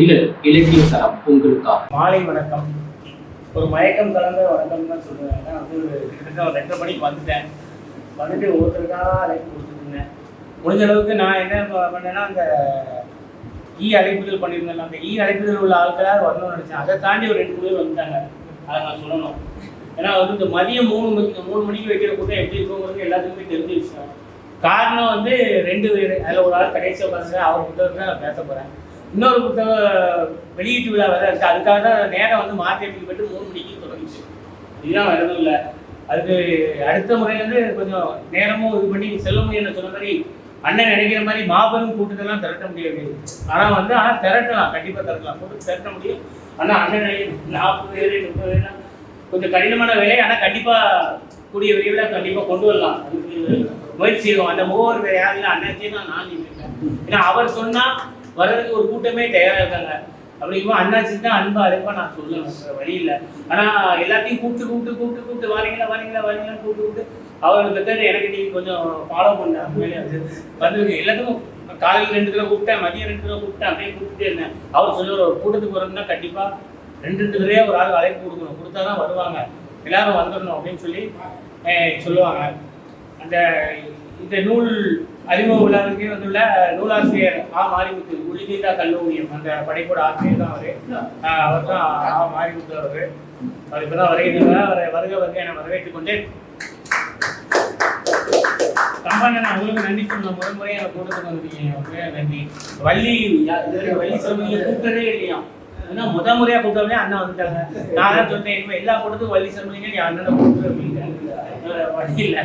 நிழல் இலக்கிய தரம் உங்களுக்காக. மாலை வணக்கம். ஒரு மயக்கம் கலந்த வணக்கம் தான் சொல்லுவேன் ஏன்னா வந்து ஒரு கிட்டத்தட்ட ஒரு ரெண்டரை மணிக்கு வந்துட்டேன். வந்துட்டு ஒவ்வொருத்தருக்காக அழைப்பு கொடுத்துருந்தேன் முடிஞ்ச அளவுக்கு நான் என்ன பண்ணேன்னா அந்த ஈ அழைப்புதல் பண்ணியிருந்தேன் அந்த ஈ அழைப்புதல் உள்ள ஆட்களாக வரணும்னு நினச்சேன். அதை தாண்டி ஒரு ரெண்டு பேர் வந்துட்டாங்க. அதை நான் சொல்லணும். ஏன்னா வந்து இந்த மதியம் மூணு மணிக்கு மூணு மணிக்கு வைக்கிற கூட்டம் எப்படி இருக்குங்கிறது எல்லாத்துக்குமே தெரிஞ்சிருச்சு. காரணம் வந்து ரெண்டு பேர். அதில் ஒரு ஆள் கடைசியாக பார்த்து அவர் கிட்ட தான் பேச போகிறேன் இன்னொரு புத்தக வெளியீட்டு விழா வேற இருக்கு. அதுக்காக தான் நேரம் வந்து மாற்றி அமைக்கப்பட்டு மூணு மணிக்கு தொடங்கிச்சு இதுதான் வேற எதுவும் இல்லை. அதுக்கு அடுத்த முறையிலேருந்து கொஞ்சம் நேரமும் இது பண்ணி செல்ல முடியும்னு சொன்ன மாதிரி அண்ணன் நினைக்கிற மாதிரி மாபெரும் கூட்டத்தெல்லாம் திரட்ட முடியாது. ஆனால் வந்து ஆனால் திரட்டலாம். கண்டிப்பாக திரட்டலாம். கூட்டம் திரட்ட முடியும். ஆனால் அண்ணன் நினைக்கிற நாற்பது பேர் முப்பது பேர்னா கொஞ்சம் கடினமான வேலை ஆனால் கண்டிப்பாக கூடிய விரைவில் கண்டிப்பாக கொண்டு வரலாம். அதுக்கு முயற்சி செய்வோம் அந்த மூவர் வேறு யாரும் இல்லை. அண்ணன் தான் நான் இருக்கேன் ஏன்னா அவர் சொன்னால் வர்றதுக்கு ஒரு கூட்டமே தயாராக இருக்காங்க அப்படிங்கும்போது அண்ணாச்சி தான் அன்பா அழைப்பா நான் சொல்லணும் வழி இல்லை. ஆனால் எல்லாத்தையும் கூப்பிட்டு கூப்பிட்டு கூப்பிட்டு கூப்பிட்டு வரீங்களா வரீங்களா வாரீங்களான்னு கூப்பிட்டு கூப்பிட்டு அவர் மெத்தட் எனக்கு நீங்கள் கொஞ்சம் ஃபாலோ பண்ண உண்மையிலே வந்து. வந்து எல்லாத்துக்கும் காலையில் ரெண்டு தடவை கூப்பிட்டேன் மதியம் ரெண்டு தடவை கூப்பிட்டேன் அப்படியே கூப்பிட்டே இருந்தேன். அவர் சொல்லுவார் ஒரு கூட்டத்துக்கு வரணும்னா கண்டிப்பாக ரெண்டு ரெண்டு தடவையாக ஒரு ஆள் அழைப்பு கொடுக்கணும். கொடுத்தா தான் வருவாங்க. எல்லாரும் வந்துடணும் அப்படின்னு சொல்லி சொல்லுவாங்க. அந்த இந்த நூல் அறிமுக விழாவுக்கே வந்துள்ள நூலாசிரியர் ஆ. மாரிமுத்து உளிதீண்டா கல்லூரியம் அந்த படைப்போட ஆசிரியர் தான் அவரு. அவர் தான் ஆ. மாரிமுத்து அவர். அவர் இப்பதான் வருகிறார் அவரை வருக வருக என வரவேற்றுக் கொண்டு கம்பாண்ட நான் உங்களுக்கு நன்றி சொன்ன முதல் முறை முறையாக கூட்டத்துக்கு வந்துட்டீங்க நன்றி. வள்ளி யா- வள்ளி சிறுமியை கூப்பிட்டதே இல்லையா? ஏன்னா முத முறையா கூப்பிட்டவனே அண்ணா வந்துட்டாங்க. நான் தான் சொன்னேன் இனிமேல் எல்லா கூட்டத்துக்கும் வள்ளி சிறுமிங்க நீ அண்ணனை கூப்பிட்டு அப்படின்ட்டு வழி இல்லை.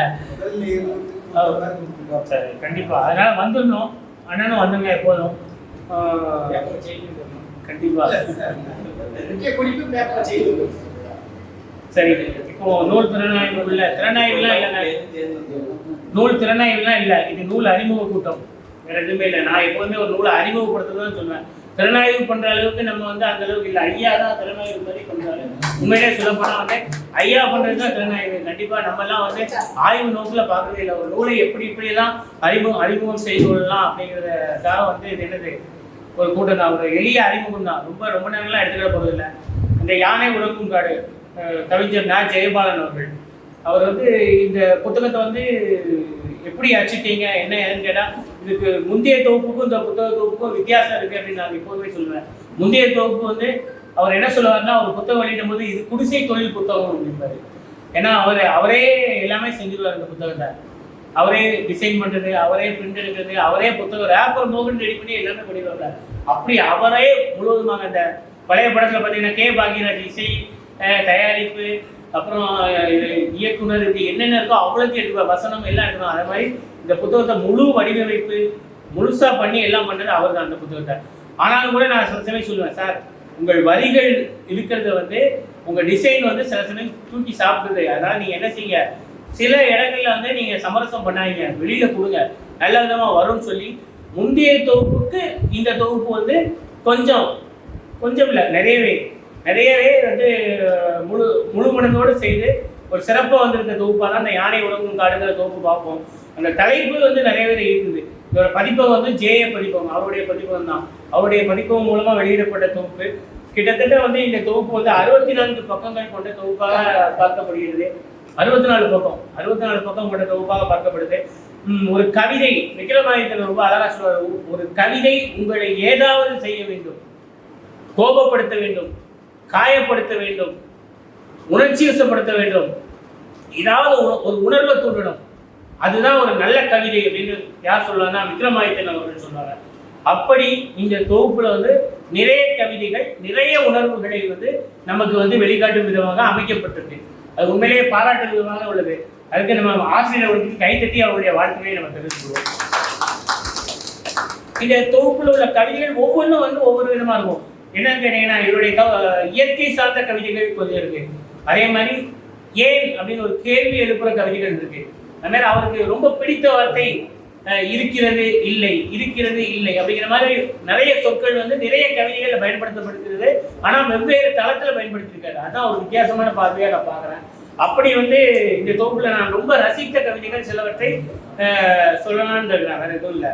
சரி கண்டிப்பா. அதனால வந்துடணும். அண்ணனும் வந்துங்க எப்போதும். ஆஹ் கண்டிப்பா. சரி இப்போ நூல் திறனாய்வு உள்ள திறனாய்வுலாம் இல்லைங்க. நூல் திறனாய்வுலாம் இல்லை. இது நூல் அறிமுக கூட்டம். வேற எதுவுமே இல்லை. நான் எப்போதுமே ஒரு நூலை அறிமுகப்படுத்த தான் சொல்லுவேன் திறனாய்வு பண்ற அளவுக்கு நம்ம வந்து அந்த அளவுக்கு இல்லை. ஐயா தான் திறனாய்வு மாதிரி பண்றாரு உண்மையிலே சொல்ல போனா வந்து ஐயா பண்றது தான் திறனாய்வு. கண்டிப்பா நம்ம எல்லாம் வந்து ஆய்வு நோக்குல பார்க்கவே இல்லை. ஒரு நூலை எப்படி இப்படி எல்லாம் அறிமுகம் அறிமுகம் செய்து கொள்ளலாம் அப்படிங்கிறதுக்காக வந்து இது என்னது? ஒரு கூட்டம் தான். ஒரு எளிய அறிமுகம் தான். ரொம்ப ரொம்ப நேரம்லாம் எடுத்துக்கிற போறது இல்லை. இந்த யானை உறங்கும் காடு கவிஞர் நா. ஜெயபாலன் அவர்கள். அவர் வந்து இந்த புத்தகத்தை வந்து எப்படி அச்சிட்டீங்க? என்ன ஏதுன்னு கேட்டால் இதுக்கு முந்தைய தொகுப்புக்கும் இந்த புத்தக தொகுப்புக்கும் வித்தியாசம் இருக்கு அப்படின்னு நான் எப்போதுமே சொல்லுவேன். முந்தைய தொகுப்பு வந்து அவர் என்ன சொல்லுவாருன்னா அவர் புத்தகம் வெளியிடும் போது இது குடிசை தொழில் புத்தகம் அப்படின்பார் ஏன்னா அவர் அவரே எல்லாமே செஞ்சிருவார் இந்த புத்தகத்தை. அவரே டிசைன் பண்றது அவரே பிரிண்ட் எடுக்கிறது அவரே புத்தகம் ரேப்பர் மோகன் ரெடி பண்ணி எல்லாமே பண்ணிடுவாங்க அப்படி அவரே முழுவதுமாக அந்த பழைய படத்தில் பார்த்தீங்கன்னா கே பாக்யராஜ் இசை தயாரிப்பு அப்புறம் இது இயக்குனர் இது என்னென்ன இருக்கோ அவ்வளோத்தையும் எடுப்பார் வசனம் எல்லாம் எடுக்கணும். அதே மாதிரி இந்த புத்தகத்தை முழு வடிவமைப்பு முழுசா பண்ணி எல்லாம் பண்ணுறது அவர் தான் அந்த புத்தகத்தை. ஆனாலும் கூட நான் சில சமயம் சொல்லுவேன் சார் உங்கள் வரிகள் இருக்கிறத வந்து உங்க டிசைன் வந்து சில சமயம் தூக்கி சாப்பிடுது. அதனால நீங்க என்ன செய்யுங்க? சில இடங்கள்ல வந்து நீங்க சமரசம் பண்ணாதீங்க. வெளியில கொடுங்க. நல்ல விதமா வரும்னு சொல்லி முந்தைய தொகுப்புக்கு இந்த தொகுப்பு வந்து கொஞ்சம் கொஞ்சம் இல்லை நிறையவே நிறையவே வந்து முழு முழு மனதோடு செய்து ஒரு சிறப்பாக வந்திருக்க தொகுப்பாக தான் அந்த யானை உலகம் காடுங்கிற தொகுப்பு பார்ப்போம். அந்த தலைப்பு வந்து நிறைய பேர் இருக்குது. இதோட பதிப்பகம் வந்து ஜேஏ பதிப்பகம் அவருடைய பதிப்பகம் தான். அவருடைய பதிப்பகம் மூலமாக வெளியிடப்பட்ட தொகுப்பு. கிட்டத்தட்ட வந்து இந்த தொகுப்பு வந்து அறுபத்தி நான்கு பக்கங்கள் கொண்ட தொகுப்பாக பார்க்கப்படுகிறது. அறுபத்தி நாலு பக்கம் அறுபத்தி நாலு பக்கம் கொண்ட தொகுப்பாக பார்க்கப்படுது. ஒரு கவிதை விக்ரமாதித்தன் ரொம்ப அழகா சொல்றாரு ஒரு கவிதை உங்களை ஏதாவது செய்ய வேண்டும் கோபப்படுத்த வேண்டும். காயப்படுத்த வேண்டும் உணர்ச்சி வசப்படுத்த வேண்டும். ஏதாவது ஒரு- ஒரு உணர்வை தூண்டணும் அதுதான் ஒரு நல்ல கவிதை அப்படின்னு யார் சொல்லுவாங்கன்னா விக்ரமாதித்தன் அவர்கள் சொன்னாங்க அப்படி இந்த தொகுப்புல வந்து நிறைய கவிதைகள் நிறைய உணர்வுகளை வந்து நமக்கு வந்து வெளிக்காட்டும் விதமாக அமைக்கப்பட்டிருக்கு. அது உண்மையிலேயே பாராட்டு விதமாக உள்ளது. அதுக்கு நம்ம ஆசிரியர்களுக்கு கைத்தட்டி அவருடைய வாழ்க்கையை நம்ம தெரிஞ்சுக்கிறோம் இந்த தொகுப்புல உள்ள கவிதைகள் ஒவ்வொன்றும் வந்து ஒவ்வொரு விதமா இருக்கும். என்னன்னு கேட்டீங்கன்னா இவருடைய கவ- இயற்கை சார்ந்த கவிதைகள் கொஞ்சம் இருக்கு. அதே மாதிரி ஏன் அப்படின்னு ஒரு கேள்வி எழுப்புற கவிதைகள் இருக்கு. அது மாதிரி அவருக்கு ரொம்ப பிடித்த வார்த்தை இருக்கிறது இல்லை இருக்கிறது இல்லை அப்படிங்கிற மாதிரி நிறைய சொற்கள் வந்து நிறைய கவிதைகளில் பயன்படுத்தப்படுகிறது. ஆனால் வெவ்வேறு தளத்தில் பயன்படுத்தியிருக்காரு அதான் ஒரு வித்தியாசமான பார்வையாக நான் பார்க்குறேன். அப்படி வந்து இந்த தொகுப்பில் நான் ரொம்ப ரசித்த கவிதைகள் சிலவற்றை சொல்லலாம்னு இருக்கிறேன் வேறு எதுவும் இல்லை.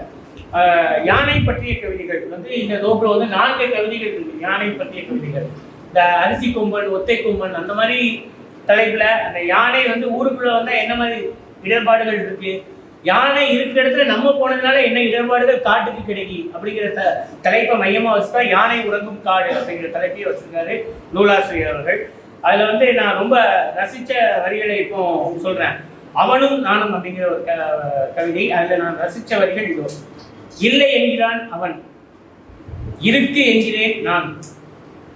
யானை பற்றிய கவிதைகள் வந்து இந்த தொகுப்புல வந்து நான்கு கவிதைகள் இருக்கு. யானை பற்றிய கவிதைகள். இந்த அரிசி கொம்பன் ஒத்தை கொம்பன் அந்த மாதிரி தலைப்புல அந்த யானை வந்து ஊருக்குள்ள வந்தா என்ன மாதிரி இடர்பாடுகள் இருக்கு? யானை இருக்கிற இடத்துல நம்ம போனதுனால என்ன இடர்பாடுகள் காட்டுக்கு கிடைக்கி? அப்படிங்கிற த தலைப்பை மையமா வச்சுதான் யானை உறங்கும் காடு அப்படிங்கிற தலைப்பையே வச்சிருக்காரு நூலாசிரியர் அவர்கள். அதுல வந்து நான் ரொம்ப ரசிச்ச வரிகளை இப்போ சொல்றேன். அவனும் நானும் அப்படிங்கிற ஒரு க- கவிதை. அதுல நான் ரசிச்ச வரிகள் இதோ. இல்லை என்கிறான் அவன். இருக்கு என்கிறேன் நான்.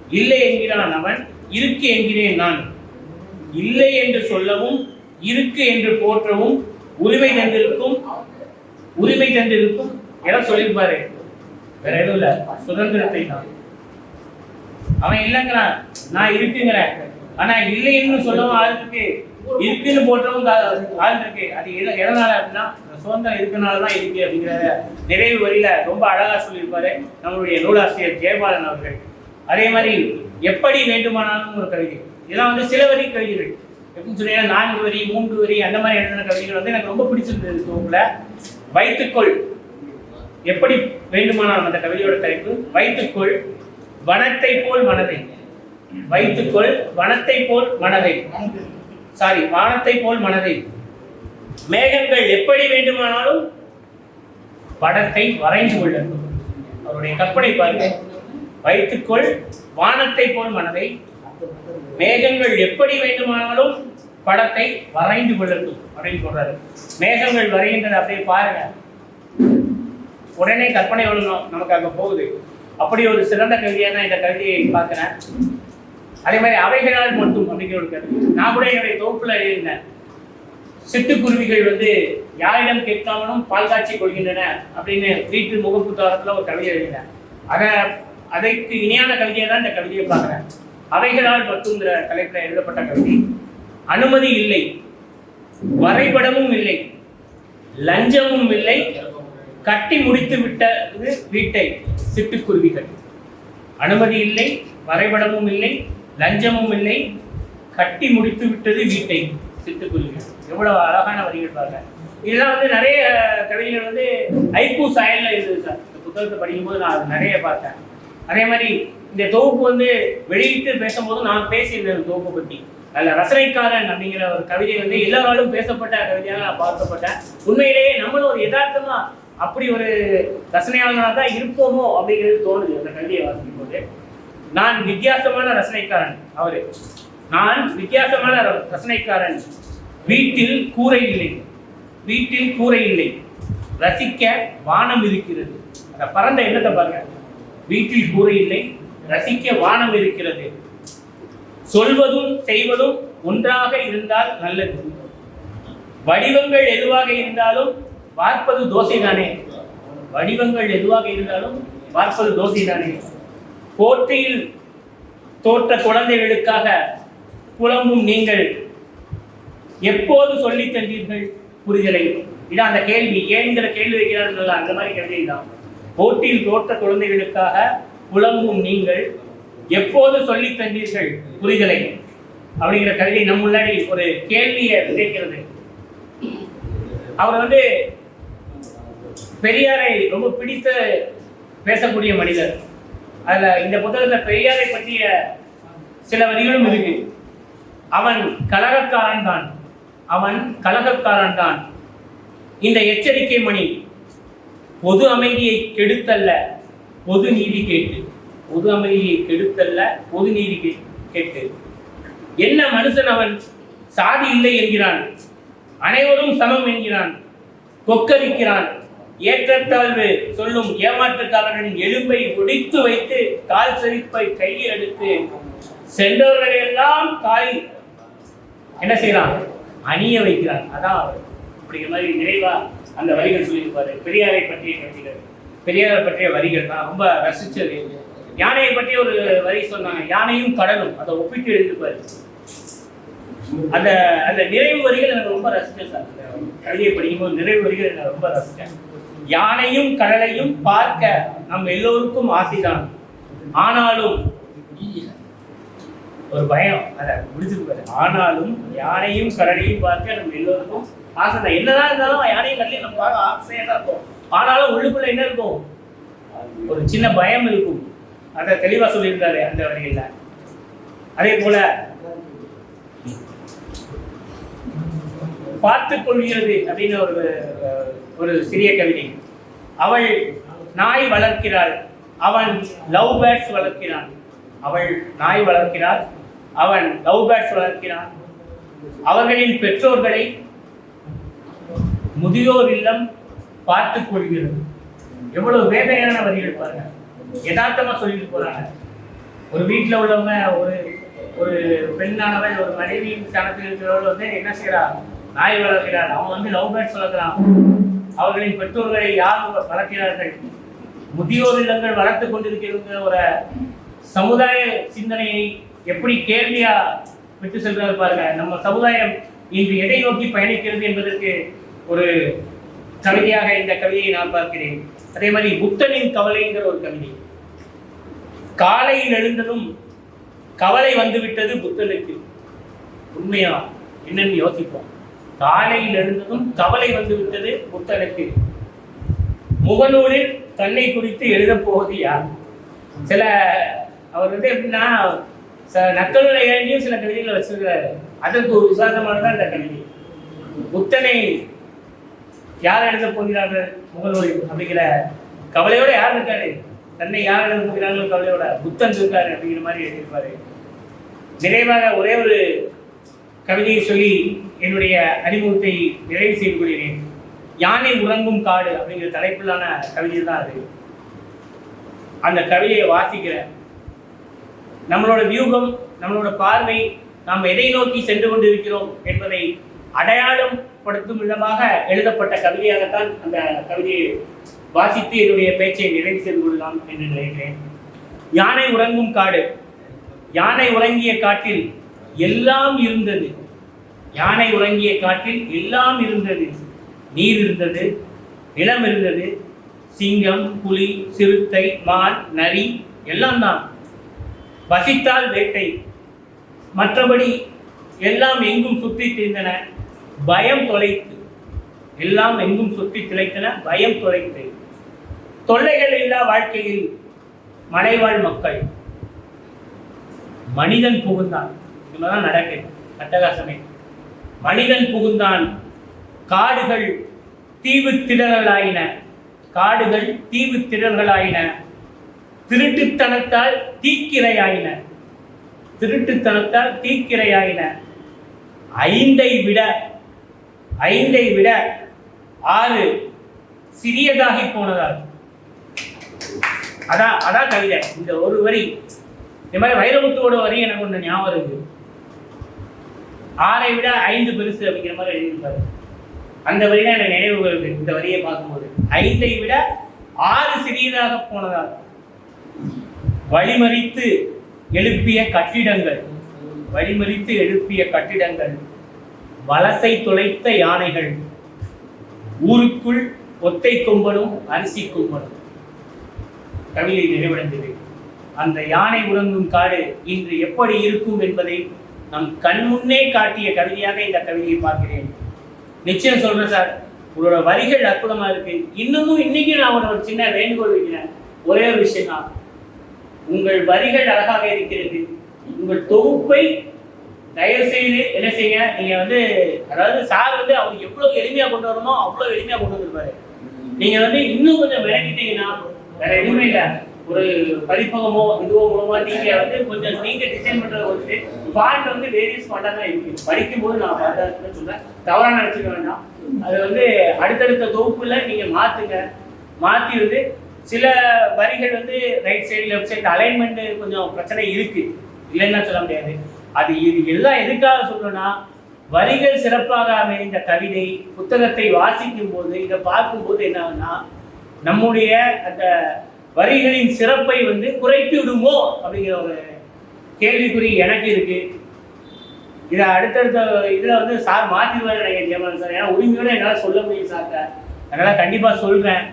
இல்லை என்கிறான் அவன் இருக்கு என்கிறேன் நான். இல்லை என்று சொல்லவும் இருக்கு என்று போற்றவும் உரிமை தந்திருக்கும் உரிமை தந்திருக்கும் என சொல்லியிருப்பாரு? வேற எதுவும் இல்ல. சுதந்திரத்தை தான். அவன் இல்லைங்கிறான். நான் இருக்குங்கிறேன். ஆனா இல்லைன்னு சொல்லவும் ஆளுக்கு இருக்குன்னு போட்டவும் கா- இருக்கு அது எத- எதனால அப்படின்னா சுதந்திரம் இருக்கனால தான் இருக்கு அப்படிங்கிற நிறைவு வரியில ரொம்ப அழகா சொல்லியிருப்பாரு நம்மளுடைய நூலாசிரியர் ஜெயபாலன் அவர்கள். அதே மாதிரி எப்படி வேண்டுமானாலும் ஒரு கவிதை. இதெல்லாம் வந்து சில வரி கவிதைகள். எப்படின்னு சொன்னீங்கன்னா நான்கு வரி மூன்று வரி அந்த மாதிரி எழுதின கவிதைகள் வந்து எனக்கு ரொம்ப பிடிச்சிருந்தது தொகுப்புல. வைத்துக்கொள். எப்படி வேண்டுமானாலும் அந்த கவிதையோட தலைப்பு. வைத்துக்கொள் வனத்தை போல் மனதை. வைத்துக்கொள் வனத்தை போல் மனதை. சாரி வானத்தை போல் மனதை மேகங்கள் எப்படி வேண்டுமானாலும் படத்தை வரைந்து கொள்ளட்டும். அவருடைய கற்பனை பாருங்க வைத்துக்கொள் வானத்தை போல் மனதை. மேகங்கள் எப்படி வேண்டுமானாலும் படத்தை வரைந்து கொள்ளட்டும். அப்படின்னு சொல்றாரு மேகங்கள் வரைகின்றதை அப்படியே பாருங்க. உடனே கற்பனை ஒழுங்கும் நமக்கு அங்க போகுது. அப்படி ஒரு சிறந்த கவிதையா நான் இந்த கவிதையை பார்க்கிறேன். அதே மாதிரி அவைகளால் மட்டும் அப்படிங்கிற ஒரு கருத்து. நான் கூட என்னுடைய தொகுப்புல எழுதினேன். சிட்டுக்குருவிகள் வந்து யாரிடம் கேட்காமலும் பால் காட்சி கொள்கின்றன அப்படின்னு வீட்டு முகப்புத்தாரத்தில் ஒரு கவிதை எழுதினேன். அதை அதற்கு இணையான கவிதையை தான் இந்த கவிதையை பார்க்குறேன். அவைகளால் மட்டுங்கிற தலைப்பில் எழுதப்பட்ட கவிதை. அனுமதி இல்லை. வரைபடமும் இல்லை. லஞ்சமும் இல்லை. கட்டி முடித்து விட்டது வீட்டை சிட்டுக்குருவிகள். அனுமதி இல்லை. வரைபடமும் இல்லை. லஞ்சமும் இல்லை. கட்டி முடித்து விட்டது வீட்டை சிட்டுக்குருவி. எவ்வளவு அழகான வரிகள் பாருங்க. இதெல்லாம் வந்து நிறைய கவிதைகள் வந்து ஐக்கூ சாயல்ல இருக்குது சார். இந்த புத்தகத்தை படிக்கும்போது நான் நிறைய பார்த்தேன். அதே மாதிரி இந்த தொகுப்பு வந்து வெளியிட்டு பேசும்போது நான் பேசியிருந்தேன் இந்த தொகுப்பை பற்றி அதில் ரசனைக்காரன் அப்படிங்கிற ஒரு கவிதை வந்து எல்லாராலும் பேசப்பட்ட கவிதையாக நான் பார்க்கப்பட்டேன். உண்மையிலேயே நம்மளும் ஒரு யதார்த்தமாக அப்படி ஒரு ரசனையாளனாக தான் இருப்போமோ அப்படிங்கிறது தோணுது அந்த கவிதையை வாசிக்கும் போது நான் வித்தியாசமான ரசனைக்காரன். அவரு. நான் வித்தியாசமான ர- ரசனைக்காரன். வீட்டில் கூரை இல்லை. வீட்டில் கூரை இல்லை. ரசிக்க வானம் இருக்கிறது. அந்த பறந்த எண்ணத்தை பாருங்க. வீட்டில் கூரை இல்லை ரசிக்க வானம் இருக்கிறது. சொல்வதும் செய்வதும் ஒன்றாக இருந்தால் நல்லது. வடிவங்கள் எதுவாக இருந்தாலும் பார்ப்பது தோசை தானே வடிவங்கள் எதுவாக இருந்தாலும் பார்ப்பது தோசை தானே போட்டியில் தோற்ற குழந்தைகளுக்காக புலம்பும் நீங்கள் எப்போது சொல்லித் தந்தீர்கள் புரிதலை? இதான் அந்த கேள்வி. ஏன்கிற கேள்வி வைக்கிறார்கள் அந்த மாதிரி கேள்வி தான். போட்டியில் தோற்ற குழந்தைகளுக்காக புலம்பும் நீங்கள் எப்போது சொல்லித் தந்தீர்கள் புரிதலை? அப்படிங்கிற கவிதை நம் முன்னாடி ஒரு கேள்வியை விதைக்கிறது. அவர் வந்து பெரியாரை ரொம்ப பிடித்த பேசக்கூடிய மனிதர். அதுல இந்த புத்தகத்துல பெரியாரை பற்றிய சில வரிகளும் இருக்கு. அவன் கலகக்காரன் தான். அவன் கலகக்காரன் தான். இந்த எச்சரிக்கை மணி பொது அமைதியை கெடுத்தல்ல பொது நீதி கேட்டு. பொது அமைதியை கெடுத்தல்ல பொது நீதி கேட்டு. என்ன மனுஷன் அவன்? சாதி இல்லை என்கிறான். அனைவரும் சமம் என்கிறான். கொக்கரிக்கிறான். ஏற்றத்தாழ்வு சொல்லும் ஏமாற்றுக்காரனின் எலும்பை ஒடித்து வைத்து கால் செறிப்பை கையில் எடுத்து சென்றவர்களை எல்லாம் கால் என்ன செய்யறான் அணிய வைக்கிறார் அதான் அவர். அப்படிங்கிற மாதிரி நிறைவா அந்த வரிகள் சொல்லியிருப்பாரு. பெரியாரை பற்றிய கவிதைகள் பெரியாரை பற்றிய வரிகள். தான் ரொம்ப ரசிச்சது. யானையை பற்றி ஒரு வரி சொன்னாங்க. யானையும் கடலும். அதை ஒப்பிட்டு எழுதிப்பாரு அந்த அந்த நிறைவு வரிகள் எனக்கு ரொம்ப ரசிச்சேன் சார். கவிதையை படிக்கும்போது நிறைவு வரிகள் எனக்கு ரொம்ப ரசித்தேன் யானையும் கடலையும் பார்க்க நம் எல்லோருக்கும் ஆசைதான். ஆனாலும் ஒரு பயம். அதை முடிச்சிருப்பாரு ஆனாலும் யானையும் கடலையும் பார்க்க நம்ம எல்லோருக்கும் ஆசை தான் என்னதான் இருந்தாலும் யானையும் கடலையும் நம்ம பார்க்க ஆசையாக தான் இருக்கும். ஆனாலும் உள்ளுக்குள்ள என்ன இருக்கும்? ஒரு சின்ன பயம் இருக்கும். அதை தெளிவா சொல்லியிருந்தாரு அந்த வரியில அதே போல பார்த்து கொள்கிறது அப்படின்னு ஒரு ஒரு சிறிய கவிதை. அவள் நாய் வளர்க்கிறாள். அவன் லவ் பேர்ட்ஸ் வளர்க்கிறான். அவள் நாய் வளர்க்கிறாள். அவன் லவ் பேர்ட்ஸ் வளர்க்கிறான். அவர்களின் பெற்றோர்களை முதியோர் இல்லம் பார்த்து கொள்கிறது. எவ்வளவு வேதனையான வரிகள் பாருங்க யதார்த்தமா சொல்லிட்டு போறாங்க. ஒரு வீட்டில் உள்ளவங்க ஒரு ஒரு பெண்ணானவள் ஒரு மனைவி ஸ்தானத்தில் இருக்கிறவள் வந்து என்ன செய்யறா நாய் வளர்க்கிறாள். அவன் வந்து லவ் பேர்ட்ஸ் வளர்க்கிறான். அவர்களின் பெற்றோர்களை யார் வளர்க்கிறார்கள் முதியோர் இல்லங்கள் வளர்த்து கொண்டிருக்கிற ஒரு சமுதாய சிந்தனையை எப்படி கேள்வியா விட்டு செல்கிறார் பாருங்க. நம்ம சமுதாயம் இன்று எதை நோக்கி பயணிக்கிறது என்பதற்கு ஒரு கவிதையாக இந்த கவிதையை நான் பார்க்கிறேன். அதே மாதிரி புத்தனின் கவலைங்கிற ஒரு கவிதை. காலையில் எழுந்ததும் கவலை வந்துவிட்டது புத்தனுக்கு. உண்மையா? என்னன்னு யோசிப்போம். காலையில் எழுந்ததும் கவலை வந்துவிட்டது புத்தனுக்கு. முகநூலில் தன்னை குறித்து எழுதப் போவது யார்? சில அவர் வந்து எப்படின்னா ச- நக்கலுரை சில கவிதைகளை வச்சிருக்கிறாரு. அதற்கு ஒரு உதாரணமானதான் இந்த கவிதை. புத்தனை யார் எழுத போகிறார்கள் முகநூலில் அப்படிங்கிற கவலையோட யார் இருக்காரு? தன்னை யார் எழுத போகிறார்கள் கவலையோட புத்தன் இருக்காரு அப்படிங்கிற மாதிரி எழுதியிருப்பாரு. நிறைவாக ஒரே ஒரு கவிதையை சொல்லி என்னுடைய அறிமுகத்தை நிறைவு செய்து கொள்கிறேன். யானை உறங்கும் காடு அப்படிங்கிற தலைப்பிலான கவிதை தான் அது. அந்த கவிதையை வாசிக்கிறேன் நம்மளோட வியூகம் நம்மளோட பார்வை நாம் எதை நோக்கி சென்று கொண்டிருக்கிறோம் என்பதை அடையாளம் படுத்தும் விதமாக எழுதப்பட்ட கவிதையாகத்தான் அந்த கவிதையை வாசித்து என்னுடைய பேச்சை நிறைவு செய்து கொள்ளலாம் என்று நினைக்கிறேன். யானை உறங்கும் காடு. யானை உறங்கிய காட்டில் எல்லாம் இருந்தது. யானை உறங்கிய காட்டில் எல்லாம் இருந்தது. நீர் இருந்தது நிலம் இருந்தது. சிங்கம் புலி சிறுத்தை மான் நரி எல்லாம் தான். வசித்தால் வேட்டை. மற்றபடி எல்லாம் எங்கும் சுற்றி திரிந்தன பயம் தொலைத்து. எல்லாம் எங்கும் சுற்றி திளைத்தன பயம் தொலைத்து. தொல்லைகள் இல்லா வாழ்க்கையில் மலைவாழ் மக்கள். மனிதன் புகுந்தான். இதுதான் நடக்குது அட்டகாசமே. மனிதன் புகுந்தான். காடுகள் தீவு திடல்களாயின. காடுகள் தீவு திடல்களாயின. திருட்டுத்தனத்தால் தீக்கிரையாயின. திருட்டுத்தனத்தால் தீக்கிரையாயின. ஐந்தை விட ஐந்தை விட ஆறு சிறியதாகி போனதால். அதான் அதான் கவிதை. இந்த ஒரு வரி. இந்த மாதிரி வைரமுத்துவோட வரி எனக்கு ஒன்று ஞாபகம் இருக்குது ஆறை விட ஐந்து பெருசு அப்படிங்கிற மாதிரி எழுதியிருப்பாரு. அந்த வரி தான் எனக்கு நினைவு வருது இந்த வரியை பார்க்கும்போது. ஐந்தை விட ஆறு சிறியதாக போனதால் வழிமறித்து எழுப்பிய கட்டிடங்கள். வழிமறித்து எழுப்பிய கட்டிடங்கள். வலசை துளைத்த யானைகள். ஊருக்குள் ஒத்தை கொம்பனும் அரிசி கொம்பனும். கவிதை நிறைவடைந்தது. அந்த யானை உறங்கும் காடு இன்று எப்படி இருக்கும் என்பதை நம் கண் முன்னே காட்டிய கவிதையாக இந்த கவிதையை பார்க்கிறேன். நிச்சயம் சொல்றேன் சார் உங்களோட வரிகள் அற்புதமா இருக்கு. இன்னமும் இன்னைக்கு நான் ஒரு சின்ன வேண்டுகோள் வைக்கிறேன். ஒரே ஒரு விஷயம் தான். உங்கள் வரிகள் அழகாக இருக்கிறது. உங்கள் தொகுப்பை தயவு செய்து என்ன செய்யுங்க நீங்க வந்து அதாவது சார் வந்து அவர் எவ்வளவு எளிமையா கொண்டு வரணுமோ அவ்வளவு எளிமையா கொண்டு வந்திருப்பாரு. நீங்க வந்து இன்னும் கொஞ்சம் விளக்கிட்டீங்கன்னா வேற எதுவுமே இல்லை. ஒரு பதிப்பகமோ இதுவோ மூலமா நீங்க வந்து கொஞ்சம் நீங்க டிசைன் பண்றத வந்துட்டு ஃபாண்ட் வந்து வேரியஸ் ஃபாண்டா தான் இருக்கு. படிக்கும் போது நான் பார்த்தா சொல்றேன். தவறா நினைச்சுக்க வேண்டாம். அது வந்து அடுத்தடுத்த தொகுப்புல நீங்க மாத்துங்க. மாத்தி வந்து சில வரிகள் வந்து right side left side alignment கொஞ்சம் பிரச்சனை இருக்கு. இல்லைன்னா சொல்ல முடியாது. அது இது எல்லாம் எதுக்காக சொல்லணும்னா வரிகள் சிறப்பாக அமைந்த கவிதை புத்தகத்தை வாசிக்கும் போது இதை பார்க்கும்போது என்ன நம்முடைய அந்த வரிகளின் சிறப்பை வந்து குறைத்து விடுமோ அப்படிங்கிற ஒரு கேள்விக்குறி எனக்கு இருக்கு. இதை அடுத்தடுத்த இதில் வந்து சார் மாற்றிடுவார் நினைக்கிறேன் சார். ஏன்னா உரிமையோட என்னால் சொல்ல முடியும் சார் அதனால் கண்டிப்பாக சொல்கிறேன்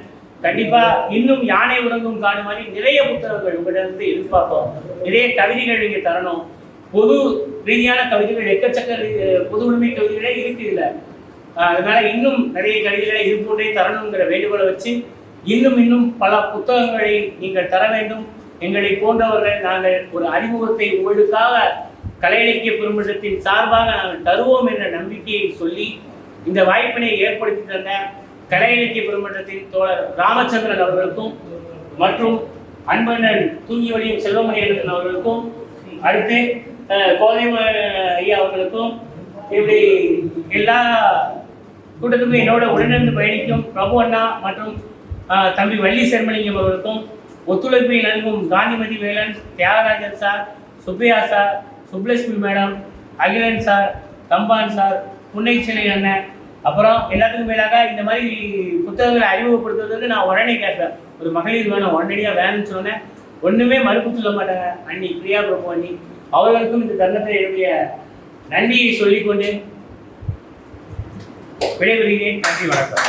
கண்டிப்பாக இன்னும் யானை உறங்கும் காடு மாதிரி நிறைய புத்தகங்கள் உங்கள்கிட்ட எதிர்பார்ப்போம் நிறைய கவிதைகள் நீங்கள் தரணும். பொது ரீதியான கவிதைகள் எக்கச்சக்க பொது உரிமை கவிதைகளே இருக்கு இதில். அதனால இன்னும் நிறைய கவிதைகளை இது போன்றே தரணுங்கிற வேண்டுகோளை வச்சு இன்னும் இன்னும் பல புத்தகங்களை நீங்கள் தர வேண்டும். எங்களை போன்றவர்கள் நாங்கள் ஒரு அறிமுகத்தை உங்களுக்காக கலை இலக்கிய சார்பாக நாங்கள் தருவோம் என்ற நம்பிக்கையை சொல்லி இந்த வாய்ப்பினை ஏற்படுத்தி தந்த கலை இலக்கிய பெருமன்றத்தின் தோழர் ராமச்சந்திரன் அவர்களுக்கும் மற்றும் அன்பண்ணன் தூங்கி வழியும் செல்வமணியன் அவர்களுக்கும் அடுத்து கோதை ஐயா அவர்களுக்கும் இப்படி எல்லா கூட்டத்துக்கும் என்னோட உடனிருந்து பயணிக்கும் பிரபு அண்ணா மற்றும் தம்பி வள்ளி செர்மலிங்கம் அவர்களுக்கும் ஒத்துழைப்பை நல்கும் Gandhimathi Velan Thiyagarajan sir Subbaiah sir Subbulakshmi madam Akilan sir Thamban sir Punnaichilai அண்ணன். அப்புறம் எல்லாத்துக்கும் மேலாக இந்த மாதிரி புத்தகங்களை அறிமுகப்படுத்துவதற்கு நான் உடனே கேட்பேன். ஒரு மகளிர் வேணும் உடனடியாக வேணும்னு சொன்னேன். ஒன்றுமே மறுப்பு சொல்ல மாட்டாங்க அண்ணி பிரியா பிரபு அண்ணி. அவர்களுக்கும் இந்த தருணத்தில் என்னுடைய நன்றியை சொல்லிக்கொண்டு விடைபெறுகிறேன். நன்றி வணக்கம்.